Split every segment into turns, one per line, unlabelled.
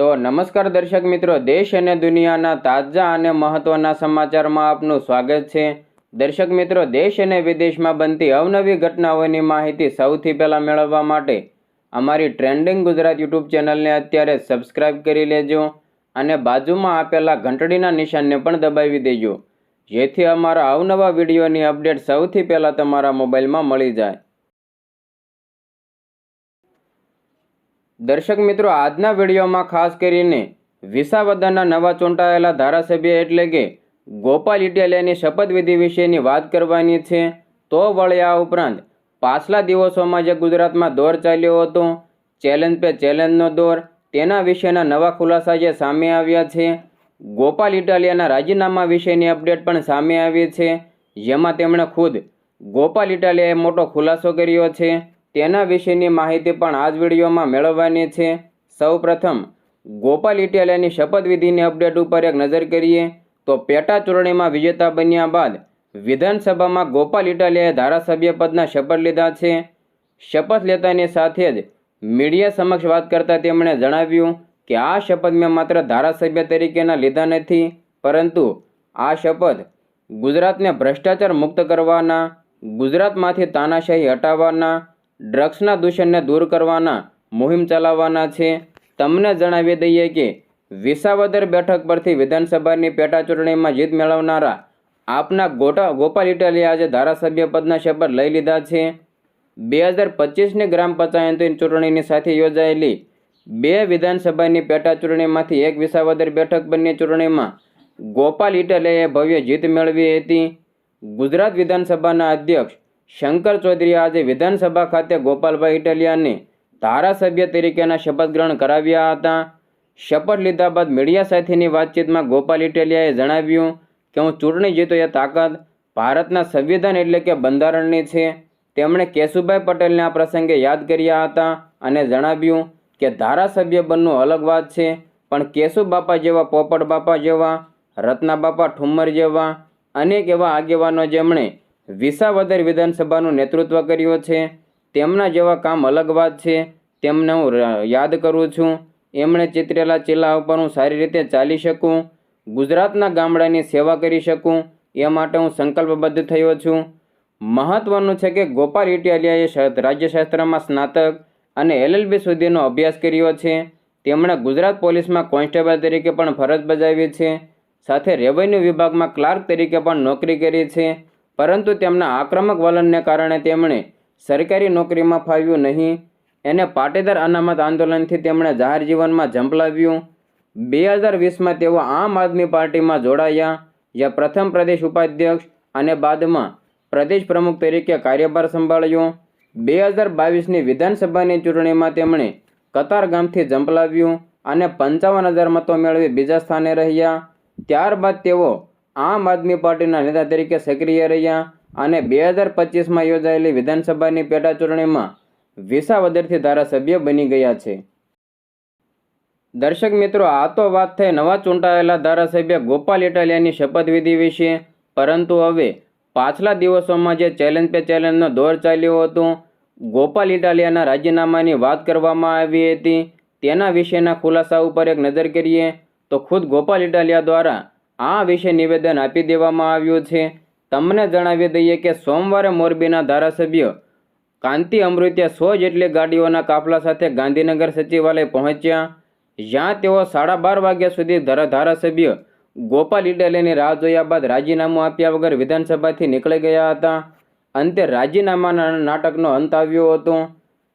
તો નમસ્કાર દર્શક મિત્રો, દેશ અને દુનિયાના તાજા અને મહત્વના સમાચારમાં આપનું સ્વાગત છે. દર્શક મિત્રો, દેશ અને વિદેશમાં બનતી અવનવી ઘટનાઓની માહિતી સૌથી પહેલાં મેળવવા માટે અમારી ટ્રેન્ડિંગ ગુજરાત યુટ્યુબ ચેનલને અત્યારે સબસ્ક્રાઇબ કરી લેજો અને બાજુમાં આપેલા ઘંટડીના નિશાનને પણ દબાવી દેજો. જેથી અમારા અવનવા વિડીયોની અપડેટ સૌથી પહેલાં તમારા મોબાઈલમાં મળી જાય. દર્શક મિત્રો, આજના વિડીયોમાં ખાસ કરીને વિસાવદરના નવા ચૂંટાયેલા ધારાસભ્ય એટલે કે ગોપાલ ઇટાલિયાની શપથવિધિ વિશેની વાત કરવાની છે. તો વળી આ ઉપરાંત પાછલા દિવસોમાં જે ગુજરાતમાં દોર ચાલ્યો હતો, ચેલેન્જ પે ચેલેન્જનો દોર, તેના વિશેના નવા ખુલાસા જે સામે આવ્યા છે, ગોપાલ ઇટાલિયાના રાજીનામા વિશેની અપડેટ પણ સામે આવી છે. જેમાં તેમણે ખુદ ગોપાલ ઇટાલિયાએ મોટો ખુલાસો કર્યો છે. તેના વિશેની માહિતી પણ આ જ વિડીયોમાં મેળવવાની છે. સૌ પ્રથમ ગોપાલ ઇટાલિયાની શપથવિધિની અપડેટ ઉપર એક નજર કરીએ તો પેટા ચૂંટણીમાં વિજેતા બન્યા બાદ વિધાનસભામાં ગોપાલ ઇટાલિયાએ ધારાસભ્ય પદના શપથ લીધા છે. શપથ લેતાની સાથે જ મીડિયા સમક્ષ વાત કરતાં તેમણે જણાવ્યું કે આ શપથ મેં માત્ર ધારાસભ્ય તરીકેના લીધા નથી, પરંતુ આ શપથ ગુજરાતને ભ્રષ્ટાચાર મુક્ત કરવાના, ગુજરાતમાંથી તાનાશાહી હટાવવાના ડ્રગ્સના દૂષણને દૂર કરવાના મુહિમ ચલાવવાના છે. તમને જણાવી દઈએ કે વિસાવદર બેઠક પરથી વિધાનસભાની પેટા ચૂંટણીમાં જીત મેળવનારા આપના ગોટા ગોપાલ ઇટાલિયા આજે ધારાસભ્ય પદના શપથ લઈ લીધા છે. બે હજાર પચીસની ગ્રામ પંચાયતની ચૂંટણીની સાથે યોજાયેલી બે વિધાનસભાની પેટા ચૂંટણીમાંથી એક વિસાવદર બેઠક બંને ચૂંટણીમાં ગોપાલ ઇટાલિયાએ ભવ્ય જીત મેળવી હતી. ગુજરાત વિધાનસભાના અધ્યક્ષ શંકર ચૌધરીએ આજે વિધાનસભા ખાતે ગોપાલભાઈ ઇટાલિયાને ધારાસભ્ય તરીકેના શપથ ગ્રહણ કરાવ્યા હતા. શપથ લીધા બાદ મીડિયા સાથેની વાતચીતમાં ગોપાલ ઇટાલિયાએ જણાવ્યું કે, હું ચૂંટણી જીતો એ તાકાત ભારતના સંવિધાન એટલે કે બંધારણની છે. તેમણે કેશુભાઈ પટેલને આ પ્રસંગે યાદ કર્યા હતા અને જણાવ્યું કે, ધારાસભ્ય બનવું અલગ વાત છે, પણ કેશુ બાપા જેવા, પોપટ બાપા જેવા, રત્ના બાપા ઠુમ્મર જેવા, અનેક એવા આગેવાનો જેમણે વિસાવદર વિધાનસભાનું નેતૃત્વ કર્યું છે. તેમના જેવા કામ અલગ વાત છે. તેમને હું યાદ કરું છું. એમણે ચિતરેલા ચિલ્લા ઉપર હું સારી રીતે ચાલી શકું. ગુજરાતના ગામડાની સેવા કરી શકું. એ માટે હું સંકલ્પબદ્ધ થયો છું. મહત્વનું છે કે ગોપાલ ઇટાલિયાએ રાજ્યશાસ્ત્રમાં સ્નાતક અને એલએલબી સુધીનો અભ્યાસ કર્યો છે. તેમણે ગુજરાત પોલીસમાં કોન્સ્ટેબલ તરીકે પણ ફરજ બજાવી છે. સાથે રેવન્યુ વિભાગમાં ક્લાર્ક તરીકે પણ નોકરી કરી છે. પરંતુ તેમના આક્રમક વલણને કારણે તેમણે સરકારી નોકરીમાં ફાવ્યું નહીં. એને પાટીદાર અનામત આંદોલનથી તેમણે જાહેર જીવનમાં ઝંપલાવ્યું. બે હજાર વીસમાં તેઓ આમ આદમી પાર્ટીમાં જોડાયા. જ્યાં પ્રથમ પ્રદેશ ઉપાધ્યક્ષ અને બાદમાં પ્રદેશ પ્રમુખ તરીકે કાર્યભાર સંભાળ્યો. બે હજાર બાવીસની વિધાનસભાની ચૂંટણીમાં તેમણે કતાર ગામથી ઝંપલાવ્યું અને પંચાવન હજાર મતો મેળવી બીજા સ્થાને રહ્યા. ત્યારબાદ તેઓ આમ આદમી પાર્ટીના નેતા તરીકે સક્રિય રહ્યા અને બે હજાર પચીસમાં યોજાયેલી વિધાનસભાની પેટા ચૂંટણીમાં વિસાવદરથી ધારાસભ્ય બની ગયા છે. દર્શક મિત્રો, આ તો વાત થઈ નવા ચૂંટાયેલા ધારાસભ્ય ગોપાલ ઇટાલિયાની શપથવિધિ વિશે. પરંતુ હવે પાછલા દિવસોમાં જે ચેલેન્જ પે ચેલેન્જનો દોર ચાલ્યો હતો, ગોપાલ ઇટાલિયાના રાજીનામાની વાત કરવામાં આવી હતી. તેના વિશેના ખુલાસા ઉપર એક નજર કરીએ તો ખુદ ગોપાલ ઇટાલિયા દ્વારા આ વિશે નિવેદન આપી દેવામાં આવ્યું છે. તમને જણાવી દઈએ કે સોમવારે મોરબીના ધારાસભ્ય કાંતિ અમૃત્યા સો જેટલી ગાડીઓના કાફલા સાથે ગાંધીનગર સચિવાલય પહોંચ્યા. જ્યાં તેઓ સાડા બાર વાગ્યા સુધી ધારા, ધારાસભ્ય ગોપાલ ઇટાલિયાની રાહ જોયા બાદ રાજીનામું આપ્યા વગર વિધાનસભાથી નીકળી ગયા હતા. અંતે રાજીનામાના નાટકનો અંત આવ્યો હતો.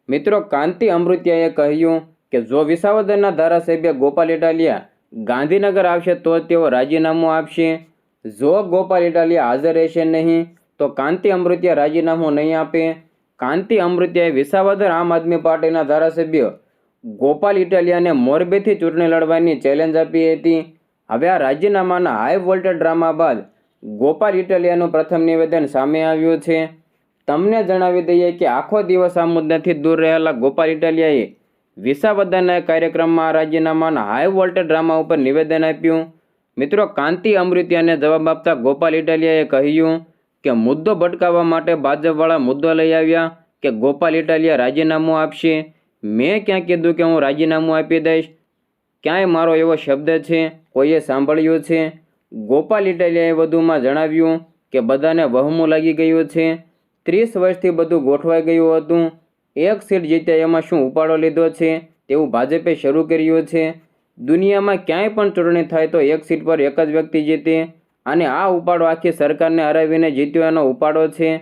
મિત્રો, કાંતિ અમૃત્યાએ કહ્યું કે, જો વિસાવદરના ધારાસભ્ય ગોપાલ ઇટાલિયા ગાંધીનગર આવશે તો તેઓ રાજીનામું આપશે. જો ગોપાલ ઇટાલિયા હાજર રહેશે નહીં, તો કાંતિ અમૃતિયા રાજીનામું નહીં આપે. કાંતિ અમૃતિયાએ વિસાવદર આમ આદમી પાર્ટીના ધારાસભ્ય ગોપાલ ઇટાલિયાને મોરબીથી ચૂંટણી લડવાની ચેલેન્જ આપી હતી. હવે આ રાજીનામાના હાઈ વોલ્ટેજ ડ્રામા બાદ ગોપાલ ઇટાલિયાનું પ્રથમ નિવેદન સામે આવ્યું છે. તમને જણાવી દઈએ કે આખો દિવસ આ મુદ્દાથી દૂર રહેલા ગોપાલ ઇટાલિયાએ વિસાવદરના એક કાર્યક્રમમાં આ રાજીનામાના હાઈ વોલ્ટેજ ડ્રામા ઉપર નિવેદન આપ્યું. મિત્રો, કાંતિ અમૃત્યાને જવાબ આપતા ગોપાલ ઇટાલિયાએ કહ્યું કે મુદ્દો ભટકાવવા માટે ભાજપવાળા મુદ્દો લઈ આવ્યા કે ગોપાલ ઇટાલિયા રાજીનામું આપશે. મેં ક્યાં કીધું કે હું રાજીનામું આપી દઈશ? ક્યાંય મારો એવો શબ્દ છે? કોઈએ સાંભળ્યો છે? ગોપાલ ઇટાલિયાએ વધુમાં જણાવ્યું કે બધાને વહમું લાગી ગયું છે. ત્રીસ વર્ષથી બધું ગોઠવાઈ ગયું હતું. એક સીટ જીત્યા એમાં શું ઉપાડો લીધો છે? તેવું ભાજપે શરૂ કર્યું છે. દુનિયામાં ક્યાંય પણ ચૂંટણી થાય તો એક સીટ પર એક જ વ્યક્તિ જીતે. અને આ ઉપાડો આખી સરકારને હરાવીને જીત્યો એનો ઉપાડો છે.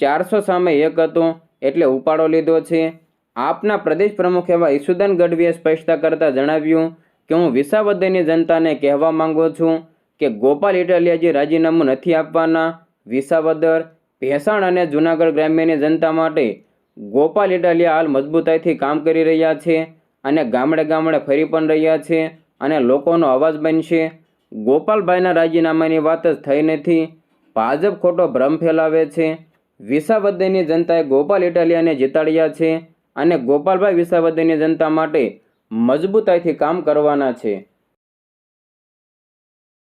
ચારસો સામે એક હતો, એટલે ઉપાડો લીધો છે. આપના પ્રદેશ પ્રમુખ એવા ઈસુદાન ગઢવીએ સ્પષ્ટતા કરતાં જણાવ્યું કે હું વિસાવદરની જનતાને કહેવા માંગુ છું કે ગોપાલ ઇટાલિયાજી રાજીનામું નથી આપવાના. વિસાવદર, ભેસાણ અને જૂનાગઢ ગ્રામ્યની જનતા માટે ગોપાલ ઇટાલિયા હાલ મજબૂતાઈથી કામ કરી રહ્યા છે અને ગામડે ગામડે ફરી પણ રહ્યા છે અને લોકોનો અવાજ બનશે. ગોપાલભાઈના રાજીનામાની વાત જ થઈ નથી. ભાજપ ખોટો ભ્રમ ફેલાવે છે. વિસાવદરની જનતાએ ગોપાલ ઇટાલિયાને જીતાડ્યા છે અને ગોપાલભાઈ વિસાવદરની જનતા માટે મજબૂતાઈથી કામ કરવાના છે.